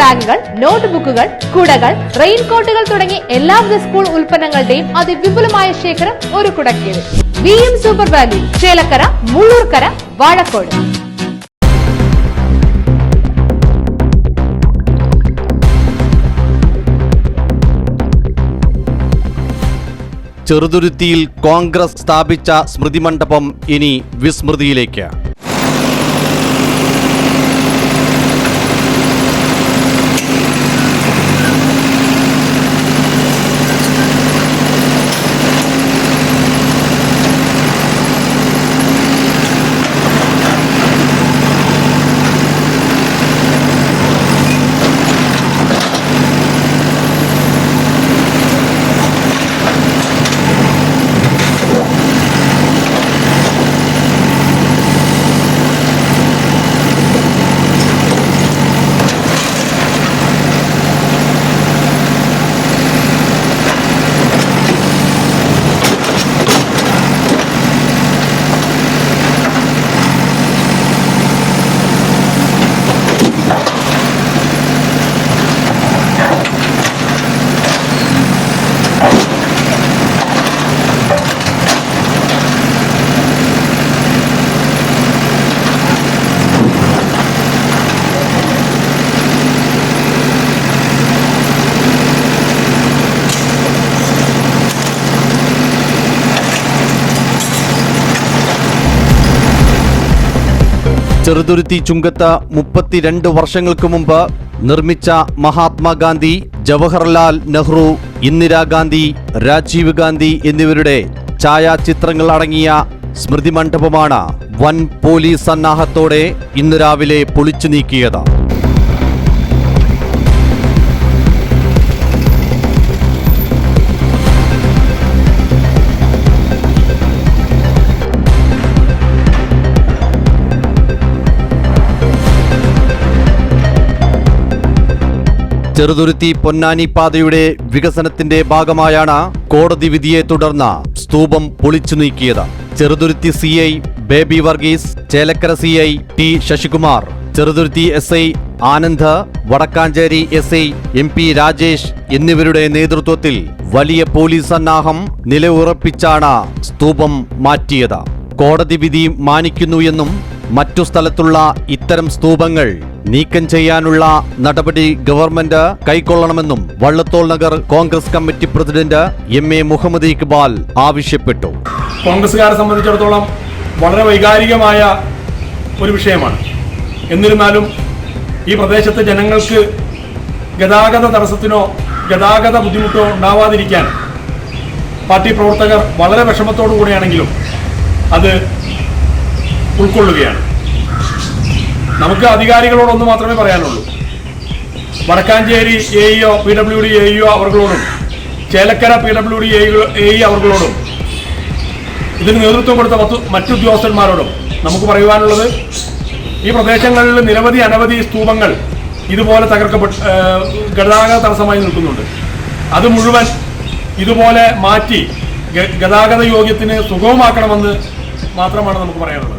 ബാഗുകൾ നോട്ട്ബുക്കുകൾ കുടകൾ റെയിൻകോട്ടുകൾ തുടങ്ങി എല്ലാവിധ സ്കൂൾ ഉൽപ്പന്നങ്ങളുടെയും അതിവിപുലമായ ശേഖരം ഒരു കുടക്കീഴിൽ. V M super value Chelakkara Mullurkara Vazhakkode. ചെറുതുരുത്തിയിൽ Congress സ്ഥാപിച്ച സ്മൃതിമണ്ഡപം ഇനി വിസ്മൃതിയിലേക്ക്. ചെറുതുരുത്തി ചുങ്കത്ത് മുപ്പത്തിരണ്ട് വർഷങ്ങൾക്ക് മുമ്പ് നിർമ്മിച്ച മഹാത്മാഗാന്ധി ജവഹർലാൽ നെഹ്റു ഇന്ദിരാഗാന്ധി രാജീവ് ഗാന്ധി എന്നിവരുടെ ഛായാചിത്രങ്ങൾ അടങ്ങിയ സ്മൃതി മണ്ഡപമാണ് വൻ പോലീസ് സന്നാഹത്തോടെ ഇന്ന് രാവിലെ പൊളിച്ചു നീക്കിയത്. ചെറുതുരുത്തി പൊന്നാനി പാതയുടെ വികസനത്തിന്റെ ഭാഗമായാണ് കോടതി വിധിയെ തുടർന്ന് സ്തൂപം പൊളിച്ചു നീക്കിയത്. Cheruthuruthy C I Baby Varghese Chelakkara C I T Sasikumar Cheruthuruthy S I Anand Vadakkanchery S I M P Rajesh എന്നിവരുടെ നേതൃത്വത്തിൽ വലിയ പോലീസ് സന്നാഹം നിലയുറപ്പിച്ചാണ് സ്തൂപം മാറ്റിയത്. കോടതി വിധി മാനിക്കുന്നു എന്നും മറ്റു സ്ഥലത്തുള്ള ഇത്തരം സ്തൂപങ്ങൾ നീക്കം ചെയ്യാനുള്ള നടപടി government കൈക്കൊള്ളണമെന്നും Vallathol Nagar Congress committee president M A Muhammad Iqbal ആവശ്യപ്പെട്ടു. കോൺഗ്രസുകാരെ സംബന്ധിച്ചിടത്തോളം വളരെ വൈകാരികമായ ഒരു വിഷയമാണ്. എന്നിരുന്നാലും ഈ പ്രദേശത്തെ ജനങ്ങൾക്ക് ഗതാഗത തടസ്സത്തിനോ ഗതാഗത ബുദ്ധിമുട്ടോ ഉണ്ടാവാതിരിക്കാൻ പാർട്ടി പ്രവർത്തകർ വളരെ വിഷമത്തോടു കൂടിയാണെങ്കിലും അത് ഉൾക്കൊള്ളുകയാണ്. നമുക്ക് അധികാരികളോടൊന്ന് മാത്രമേ പറയാനുള്ളൂ. Vadakkanchery A EO P W D A EO അവർകളോടും Chelakkara P W D A E അവർകളോടും ഇതിന് നേതൃത്വം കൊടുത്ത മറ്റു മറ്റുദ്യോഗസ്ഥന്മാരോടും നമുക്ക് പറയുവാനുള്ളത് ഈ പ്രദേശങ്ങളിൽ നിരവധി അനവധി സ്തൂപങ്ങൾ ഇതുപോലെ തകർക്കപ്പെട്ട് ഗതാഗത തടസ്സമായി നിൽക്കുന്നുണ്ട്. അത് മുഴുവൻ ഇതുപോലെ മാറ്റി ഗതാഗത യോഗ്യത്തിന് സുഗമമാക്കണമെന്ന് മാത്രമാണ് നമുക്ക് പറയാനുള്ളത്.